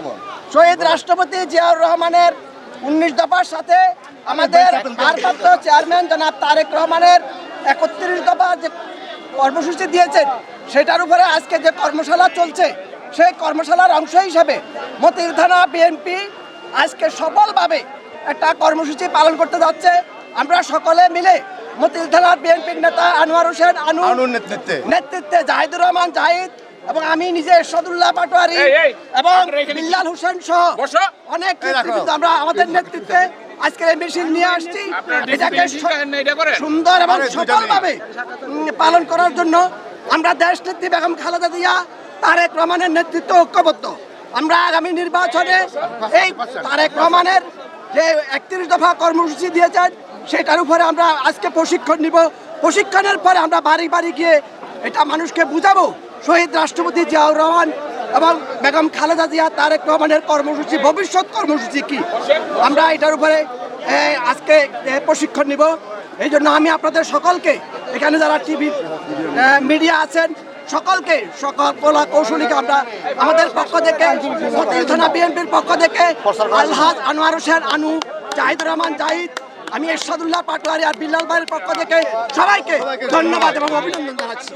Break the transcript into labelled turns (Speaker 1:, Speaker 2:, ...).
Speaker 1: কেমন?
Speaker 2: শহীদ রাষ্ট্রপতি জিয়াউর রহমানের উনিশ দফার সাথে আমাদের ভারপ্রাপ্ত চেয়ারম্যান জনাব তারেক রহমানের একত্রিশ দফা যে কর্মসূচি দিয়েছেন সেটার উপরে আজকে যে কর্মশালা চলছে সেই কর্মশালার অংশ হিসাবে মতির থানা বিএনপি আজকে সফলভাবে একটা কর্মসূচি পালন করতে যাচ্ছে। আমরা সকলে মিলে মতির থানার বিএনপির নেতা আনোয়ার হোসেন আনু
Speaker 1: আনুর নেতৃত্বে।
Speaker 2: নেতৃত্বে জাহিদুর রহমান জাহিদ এবং আমি নিজে এরশাদুল্লাহ পাটোয়ারি এবং বিল্লাল হোসেন সহ অনেক আমরা আমাদের নেতৃত্বে আজকে এই মিছিল নিয়ে আসছি। এটাকে? সুন্দর এবং সফলভাবে পালন করার জন্য আমরা দেশ নেত্রী বেগম খালেদা জিয়া তারেক রহমানের নেতৃত্ব ঐক্যবদ্ধ। আমরা আগামী নির্বাচনে এই তারেক রহমানের যে একত্রিশ দফা কর্মসূচি দিয়েছেন সেটার উপরে আমরা আজকে প্রশিক্ষণ নিব। প্রশিক্ষণের পরে আমরা বাড়ি বাড়ি গিয়ে এটা মানুষকে বুঝাবো। শহীদ রাষ্ট্রপতি জিয়াউর রহমান এবং বেগম খালেদা জিয়া তারেক রহমানের কর্মসূচি, ভবিষ্যৎ কর্মসূচি কি? আমরা এটার উপরে আজকে প্রশিক্ষণ নিব। এই জন্য আমি আপনাদের সকলকে, এখানে যারা টিভি মিডিয়া আছেন, সকলকে, সকল কলা কৌশলীকে আমরা, আমাদের পক্ষ থেকে বিএনপির পক্ষ থেকে, আলহাজ আনোয়ার হোসেন, আনু, জাহিদুর রহমান, জাহিদ আমি এরশাদুল্লাহ পাটোয়ারি আর বিল্লাল ভাইয়ের পক্ষ থেকে সবাইকে ধন্যবাদ এবং অভিনন্দন জানাচ্ছি।